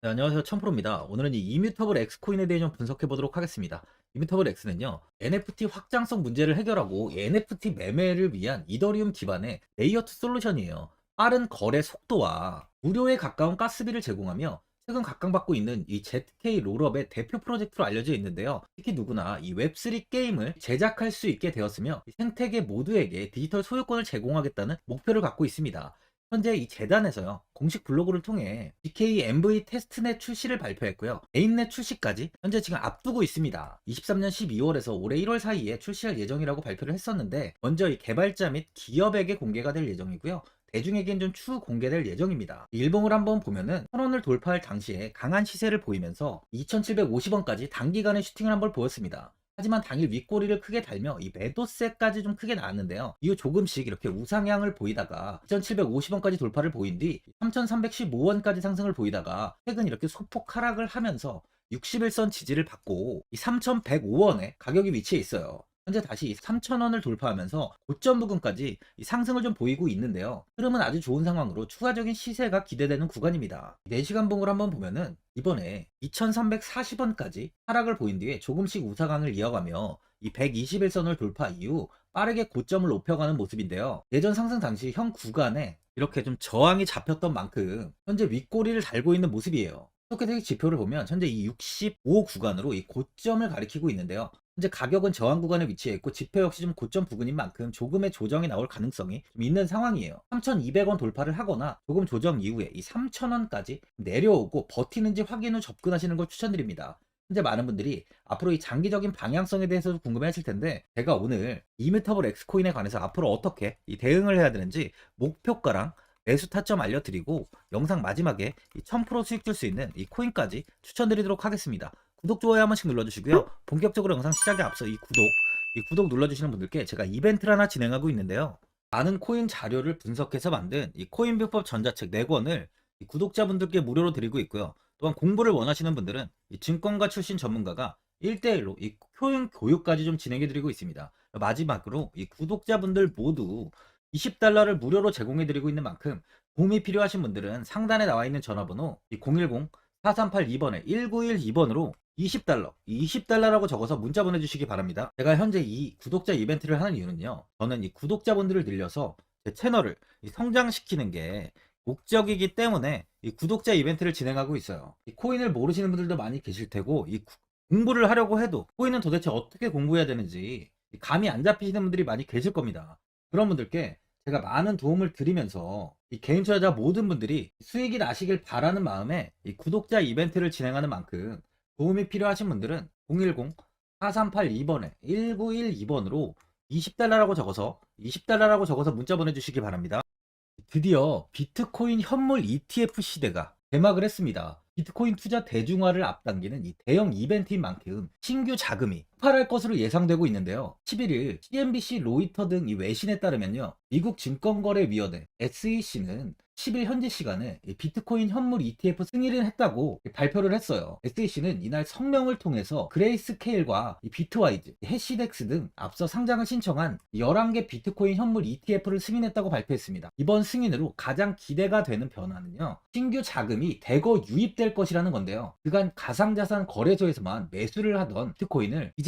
네, 안녕하세요. 천프로입니다. 오늘은 이 이뮤터블 X코인에 대해 좀 분석해 보도록 하겠습니다. 이뮤터블 X는요, NFT 확장성 문제를 해결하고 이 NFT 매매를 위한 이더리움 기반의 레이어 2 솔루션이에요. 빠른 거래 속도와 무료에 가까운 가스비를 제공하며 최근 각광받고 있는 이 ZK 롤업의 대표 프로젝트로 알려져 있는데요. 특히 누구나 이 웹3 게임을 제작할 수 있게 되었으며 이 생태계 모두에게 디지털 소유권을 제공하겠다는 목표를 갖고 있습니다. 현재 이 재단에서요 공식 블로그를 통해 BK MV 테스트넷 출시를 발표했고요 메인넷 출시까지 현재 지금 앞두고 있습니다 23년 12월에서 올해 1월 사이에 출시할 예정이라고 발표를 했었는데 먼저 이 개발자 및 기업에게 공개가 될 예정이고요 대중에겐 좀 추후 공개될 예정입니다. 일봉을 한번 보면은 천원을 돌파할 당시에 강한 시세를 보이면서 2750원까지 단기간에 슈팅을 한번 보였습니다. 하지만 당일 윗꼬리를 크게 달며 이 매도세까지 좀 크게 나왔는데요. 이후 조금씩 이렇게 우상향을 보이다가 2,750원까지 돌파를 보인 뒤 3,315원까지 상승을 보이다가 최근 이렇게 소폭 하락을 하면서 61선 지지를 받고 이 3,105원에 가격이 위치해 있어요. 현재 다시 3,000원을 돌파하면서 고점 부근까지 이 상승을 좀 보이고 있는데요. 흐름은 아주 좋은 상황으로 추가적인 시세가 기대되는 구간입니다. 4시간 봉을 한번 보면은 이번에 2,340원까지 하락을 보인 뒤에 조금씩 우상향을 이어가며 이 121선을 돌파 이후 빠르게 고점을 높여가는 모습인데요. 예전 상승 당시 현 구간에 이렇게 좀 저항이 잡혔던 만큼 현재 윗꼬리를 달고 있는 모습이에요. 스토캐스틱 지표를 보면 현재 이 65 구간으로 이 고점을 가리키고 있는데요. 현재 가격은 저항 구간에 위치해 있고 지표 역시 좀 고점 부근인 만큼 조금의 조정이 나올 가능성이 좀 있는 상황이에요. 3,200원 돌파를 하거나 조금 조정 이후에 이 3,000원까지 내려오고 버티는지 확인 후 접근하시는 걸 추천드립니다. 현재 많은 분들이 앞으로 이 장기적인 방향성에 대해서도 궁금해 하실 텐데 제가 오늘 이뮤터블 엑스코인에 관해서 앞으로 어떻게 이 대응을 해야 되는지 목표가랑 매수 타점 알려드리고 영상 마지막에 이1000% 수익 줄 수 있는 이 코인까지 추천드리도록 하겠습니다. 구독, 좋아요 한 번씩 눌러주시고요. 본격적으로 영상 시작에 앞서 이 구독, 이 구독 눌러주시는 분들께 제가 이벤트를 하나 진행하고 있는데요. 많은 코인 자료를 분석해서 만든 이 코인 비법 전자책 4권을 구독자분들께 무료로 드리고 있고요. 또한 공부를 원하시는 분들은 이 증권가 출신 전문가가 1대1로 이 효용 교육까지 좀 진행해 드리고 있습니다. 마지막으로 이 구독자분들 모두 20달러를 무료로 제공해 드리고 있는 만큼 도움이 필요하신 분들은 상단에 나와 있는 전화번호 010-4382번에 1912번으로 20달러, 20달러라고 적어서 문자 보내주시기 바랍니다. 제가 현재 이 구독자 이벤트를 하는 이유는요. 저는 이 구독자분들을 늘려서 제 채널을 성장시키는 게 목적이기 때문에 이 구독자 이벤트를 진행하고 있어요. 이 코인을 모르시는 분들도 많이 계실 테고 이 공부를 하려고 해도 코인은 도대체 어떻게 공부해야 되는지 감이 안 잡히시는 분들이 많이 계실 겁니다. 그런 분들께 제가 많은 도움을 드리면서 이 개인 투자자 모든 분들이 수익이 나시길 바라는 마음에 이 구독자 이벤트를 진행하는 만큼 도움이 필요하신 분들은 010-4382번에 1912번으로 20달러라고 적어서 20달러라고 적어서 문자 보내주시기 바랍니다. 드디어 비트코인 현물 ETF 시대가 개막을 했습니다. 비트코인 투자 대중화를 앞당기는 이 대형 이벤트인 만큼 신규 자금이 폭발할 것으로 예상되고 있는데요. 11일 CNBC, 로이터 등 이 외신에 따르면요. 미국 증권거래위원회 SEC는 10일 현지 시간에 비트코인 현물 ETF 승인을 했다고 발표를 했어요. SEC는 이날 성명을 통해서 그레이스케일과 비트와이즈, 해시덱스 등 앞서 상장을 신청한 11개 비트코인 현물 ETF를 승인했다고 발표했습니다. 이번 승인으로 가장 기대가 되는 변화는요. 신규 자금이 대거 유입될 것이라는 건데요. 그간 가상자산 거래소에서만 매수를 하던 비트코인을 이제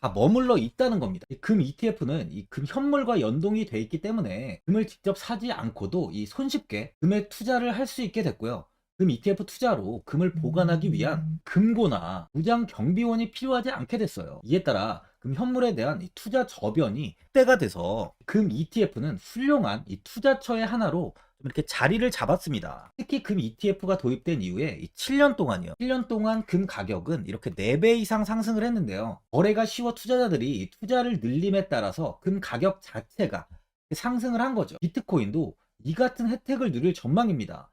다 머물러 있다는 겁니다. 이금 ETF는 이 금 현물과 연동이 돼 있기 때문에 금을 직접 사지 않고도 이 손쉽게 금에 투자를 할 수 있게 됐고요. 금 ETF 투자로 금을 보관하기 위한 금고나 무장 경비원이 필요하지 않게 됐어요. 이에 따라 금 현물에 대한 이 투자 저변이 때가 돼서 금 ETF는 훌륭한 이 투자처의 하나로 좀 이렇게 자리를 잡았습니다. 특히 금 ETF가 도입된 이후에 이 7년 동안이요. 7년 동안 금 가격은 이렇게 4배 이상 상승을 했는데요. 거래가 쉬워 투자자들이 이 투자를 늘림에 따라서 금 가격 자체가 상승을 한 거죠. 비트코인도 이 같은 혜택을 누릴 전망입니다.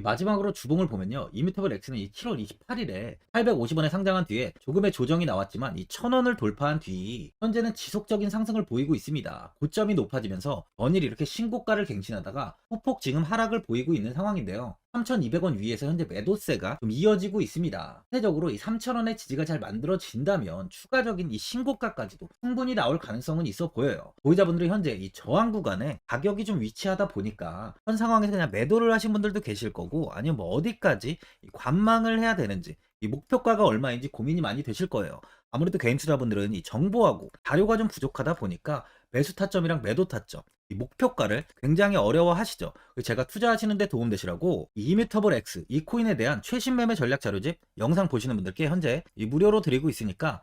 마지막으로 주봉을 보면요. 이미터블 X는 이 7월 28일에 850원에 상장한 뒤에 조금의 조정이 나왔지만 이 1000원을 돌파한 뒤 현재는 지속적인 상승을 보이고 있습니다. 고점이 높아지면서 전일 이렇게 신고가를 갱신하다가 후폭 지금 하락을 보이고 있는 상황인데요. 3,200원 위에서 현재 매도세가 좀 이어지고 있습니다. 상대적으로 이 3,000원의 지지가 잘 만들어진다면 추가적인 이 신고가까지도 충분히 나올 가능성은 있어 보여요. 보유자분들이 현재 이 저항 구간에 가격이 좀 위치하다 보니까 현 상황에서 그냥 매도를 하신 분들도 계실 거고 아니면 뭐 어디까지 이 관망을 해야 되는지 이 목표가가 얼마인지 고민이 많이 되실 거예요. 아무래도 개인 투자분들은 이 정보하고 자료가 좀 부족하다 보니까 매수 타점이랑 매도 타점 이 목표가를 굉장히 어려워하시죠. 제가 투자하시는데 도움되시라고 이 이미터블 X 이 코인에 대한 최신 매매 전략 자료집 영상 보시는 분들께 현재 이 무료로 드리고 있으니까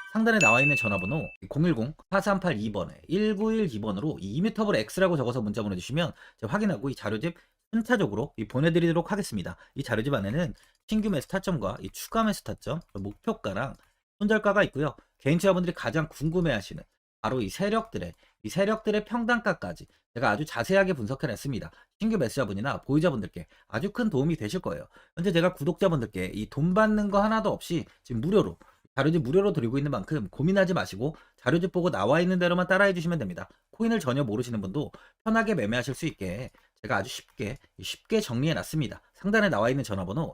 상단에 나와 있는 전화번호 010-4382번에 1912번으로 이미터블 X라고 적어서 문자 보내주시면 제가 확인하고 이 자료집 순차적으로 이 보내드리도록 하겠습니다. 이 자료집 안에는 신규 매수 타점과 이 추가 매수 타점, 목표가랑 손절가가 있고요. 개인 투자분들이 가장 궁금해하시는 바로 이 세력들의 이 세력들의 평단가까지 제가 아주 자세하게 분석해냈습니다. 신규 매수자분이나 보유자분들께 아주 큰 도움이 되실 거예요. 현재 제가 구독자분들께 이 돈 받는 거 하나도 없이 지금 무료로 자료집 무료로 드리고 있는 만큼 고민하지 마시고 자료집 보고 나와 있는 대로만 따라해 주시면 됩니다. 코인을 전혀 모르시는 분도 편하게 매매하실 수 있게 제가 아주 쉽게 쉽게 정리해 놨습니다. 상단에 나와 있는 전화번호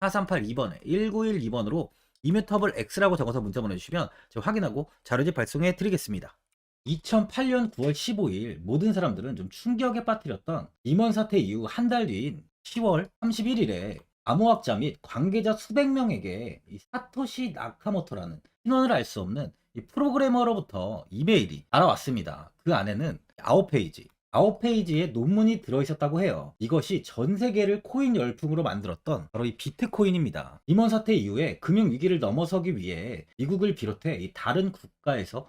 010-4382번에 1912번으로 이뮤터블 X라고 적어서 문자 보내주시면 제가 확인하고 자료집 발송해 드리겠습니다. 2008년 9월 15일 모든 사람들은 좀 충격에 빠뜨렸던 임원 사태 이후 한 달 뒤인 10월 31일에 암호학자 및 관계자 수백 명에게 이 사토시 나카모토라는 신원을 알 수 없는 이 프로그래머로부터 이메일이 날아왔습니다. 그 안에는 9페이지, 9페이지에 논문이 들어있었다고 해요. 이것이 전 세계를 코인 열풍으로 만들었던 바로 이 비트코인입니다. 임원 사태 이후에 금융 위기를 넘어서기 위해 미국을 비롯해 이 다른 국가에서